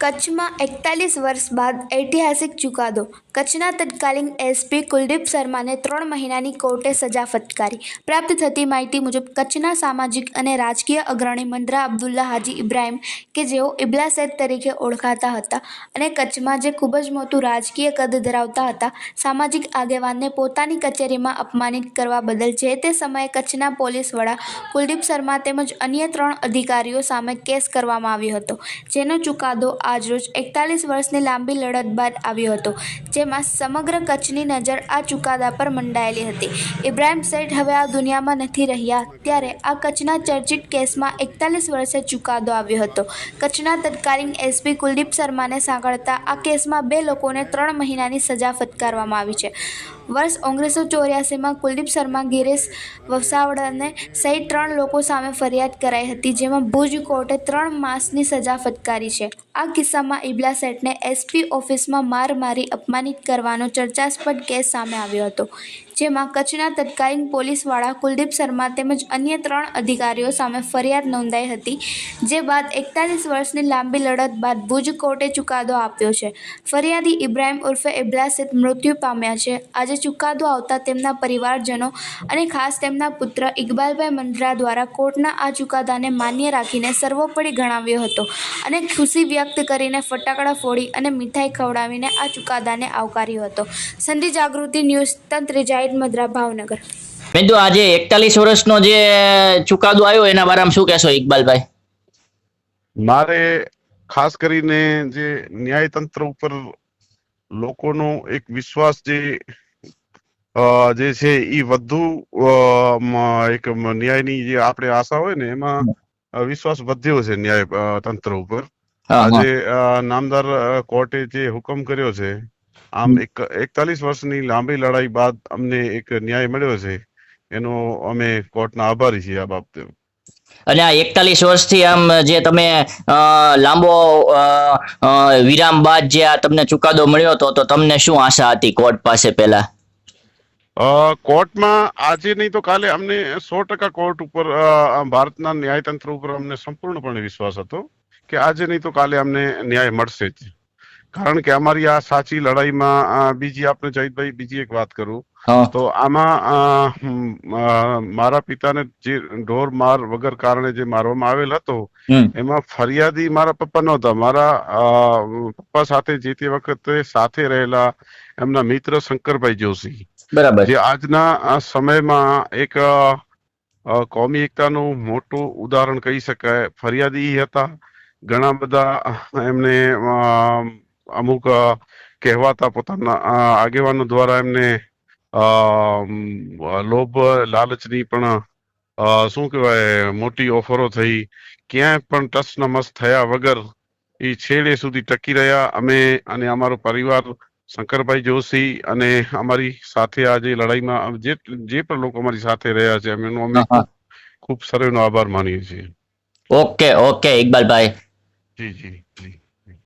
કચ્છમાં એકતાલીસ વર્ષ બાદ ઐતિહાસિક ચુકાદો. કચ્છના તત્કાલીન એસપી કુલદીપ શર્માને ત્રણ મહિનાની કોર્ટે સજા ફટકારી. પ્રાપ્ત થતી માહિતી મુજબ, કચ્છના સામાજિક અને રાજકીય અગ્રણી મંદ્રા અબ્દુલ્લા હાજી ઇબ્રાહિમ, કે જેઓ ઇબલા સૈદ તરીકે ઓળખાતા હતા અને કચ્છમાં જે ખૂબ જ મોટું રાજકીય કદ ધરાવતા હતા, સામાજિક આગેવાનને પોતાની કચેરીમાં અપમાનિત કરવા બદલ જે તે સમયે કચ્છના પોલીસ વડા કુલદીપ શર્મા તેમજ અન્ય ત્રણ અધિકારીઓ સામે કેસ કરવામાં આવ્યો હતો, જેનો ચુકાદો આજરોજ એકતાલીસ વર્ષની લાંબી લડત બાદ આવ્યો હતો, જેમાં સમગ્ર કચ્છની નજર આ ચુકાદા પર મંડાયેલી હતી. ઇબ્રાહિમ સૈદ હવે આ દુનિયામાં નથી રહ્યા, ત્યારે આ કચ્છના ચર્ચિત કેસમાં એકતાલીસ વર્ષે ચુકાદો આવ્યો હતો. કચ્છના તત્કાલીન એસપી કુલદીપ શર્માને સાંકળતા આ કેસમાં બે લોકોને ત્રણ મહિનાની સજા ફટકારવામાં આવી છે. વર્ષ ઓગણીસો ચોર્યાસીમાં કુલદીપ શર્મા, ગિરીશ વસાવડાને સહિત ત્રણ લોકો સામે ફરિયાદ કરાઈ હતી, જેમાં ભુજ કોર્ટે ત્રણ માસની સજા ફટકારી છે. આ કિસ્સામાં ઇબલા સેટને એસપી ઓફિસમાં માર મારી અપમાનિત કરવાનો ચર્ચાસ્પદ કેસ સામે આવ્યો હતો, જેમાં કચ્છના તત્કાલીન પોલીસવાળા કુલદીપ શર્મા તેમજ અન્ય ત્રણ અધિકારીઓ સામે ફરિયાદ નોંધાઈ હતી, જે બાદ એકતાલીસ વર્ષની લાંબી લડત બાદ ભુજ કોર્ટે ચુકાદો આપ્યો છે. ફરિયાદી ઇબ્રાહીમ ઉર્ફે ઇબ્લાસિત મૃત્યુ પામ્યા છે. આજે ચુકાદો આવતા તેમના પરિવારજનો અને ખાસ તેમના પુત્ર ઇકબાલભાઈ મંદ્રા દ્વારા કોર્ટના આ ચુકાદાને માન્ય રાખીને સર્વોપરી ગણાવ્યો હતો અને ખુશી વ્યક્ત કરીને ફટાકડા ફોડી અને મીઠાઈ ખવડાવીને આ ચુકાદાને આવકાર્યો હતો. સંધિ જાગૃતિ ન્યૂઝ તંત્ર જાહેર મદ્રા ભાવનગર. મેં તો આજે એકતાલીસ વર્ષનો જે ચુકાદો આવ્યો એના બારામાં શું કહેશો ઇકબાલભાઈ? મારે ખાસ કરીને જે ન્યાયતંત્ર ઉપર લોકોનો એક વિશ્વાસ જે જે છે એ વધુ એક ન્યાયની જે આપણે આશા હોય ને એમાં વિશ્વાસ વધ્યો છે ન્યાય તંત્ર ઉપર. આજે નામદાર કોર્ટે જે હુકમ કર્યો છે આમ એક એકતાલીસ વર્ષની લાંબી લડાઈ બાદ અમને એક ન્યાય મળ્યો છે. એનો અમે કોર્ટના આભારી છીએ આ બાબતે. અને આ એકતાલીસ વર્ષથી આમ જે તમે લાંબો વિરામ બાદ જે આ તમને ચુકાદો મળ્યો હતો તો તમને શું આશા હતી કોર્ટ પાસે પહેલા? કોર્ટમાં આજે નહીં તો કાલે અમને સો ટકા કોર્ટ ઉપર ભારતના ન્યાયતંત્ર ઉપર અમને સંપૂર્ણપણે વિશ્વાસ હતો કે આજે નહીં તો કાલે અમને ન્યાય મળશે જ. કારણ કે અમારી આ સાચી લડાઈમાં બીજી આપણે જયદભાઈ બીજી એક વાત કરું. તો આમાં મારા પિતાને જે ઢોર માર વગર કારણે જે મારવામાં આવેલ હતો એમાં ફરિયાદી મારા પપ્પા નહોતા. મારા પપ્પા સાથે જે તે વખતે સાથે રહેલા એમના મિત્ર શંકરભાઈ જોશી. જે આજના સમયમાં એક કોમી એકતાનું મોટું ઉદાહરણ કહી શકાય. ફરિયાદી હતા. ઘણા બધા એમને અમુક કહેવાતા પોતાના આગેવાનો દ્વારા એમને લોભ, લાલચની પણ શું કહેવાય, મોટી ઓફરો થઈ. ક્યાંય પણ ટસ નમસ થયા વગર એ છેડે સુધી ટકી રહ્યા. અમે અને અમારો પરિવાર શંકરભાઈ જોશી અને અમારી સાથે આ જે લડાઈમાં જે જે પણ લોકો અમારી સાથે રહ્યા છે અમે અમે. ખૂબ સર્વેનો આભાર માનીએ છીએ. ઓકે ઓકે ઇકબાલભાઈ. જી જી જી.